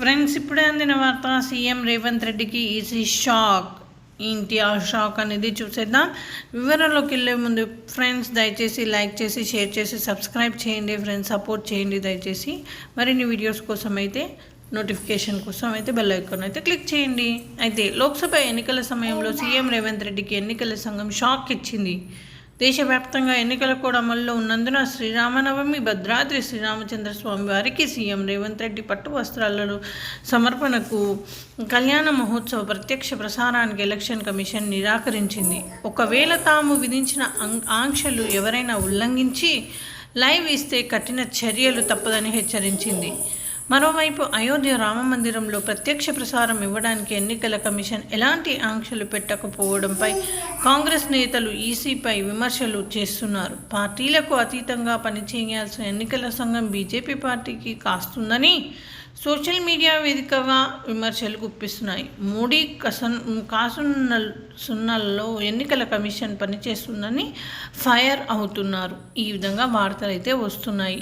Friends ఇప్పుడే అందిన వార్త సీఎం రేవంత్ రెడ్డికి ఈజీ షాక్ ఏంటి ఆ షాక్ అనేది చూసేద్దాం. వివరాల్లోకి వెళ్ళే ముందు ఫ్రెండ్స్ దయచేసి లైక్ చేసి షేర్ చేసి సబ్స్క్రైబ్ చేయండి ఫ్రెండ్స్ సపోర్ట్ చేయండి దయచేసి. మరిన్ని వీడియోస్ కోసం అయితే నోటిఫికేషన్ కోసం అయితే బెల్ ఐకాన్ అయితే క్లిక్ చేయండి. అయితే లోక్సభ ఎన్నికల సమయంలో సీఎం రేవంత్ రెడ్డికి ఎన్నికల సంఘం షాక్ ఇచ్చింది. దేశవ్యాప్తంగా ఎన్నికలు కూడా అమల్లో ఉన్నందున శ్రీరామనవమి భద్రాద్రి శ్రీరామచంద్ర స్వామి వారికి సీఎం రేవంత్ రెడ్డి పట్టు వస్త్రాలను సమర్పణకు కళ్యాణ మహోత్సవ ప్రత్యక్ష ప్రసారానికి ఎలక్షన్ కమిషన్ నిరాకరించింది. ఒకవేళ తాము విధించిన ఆంక్షలు ఎవరైనా ఉల్లంఘించి లైవ్ ఇస్తే కఠిన చర్యలు తప్పదని హెచ్చరించింది. మరోవైపు అయోధ్య రామ మందిరంలో ప్రత్యక్ష ప్రసారం ఇవ్వడానికి ఎన్నికల కమిషన్ ఎలాంటి ఆంక్షలు పెట్టకపోవడంపై కాంగ్రెస్ నేతలు ఈసీపై విమర్శలు చేస్తున్నారు. పార్టీలకు అతీతంగా పనిచేయాల్సిన ఎన్నికల సంఘం బీజేపీ పార్టీకి కాస్తుందని సోషల్ మీడియా వేదికగా విమర్శలు గుప్పిస్తున్నాయి. మోడీ కసన్ కాసున్న సున్నాల్లో ఎన్నికల కమిషన్ పనిచేస్తుందని ఫైర్ అవుతున్నారు. ఈ విధంగా వార్తలు అయితే వస్తున్నాయి.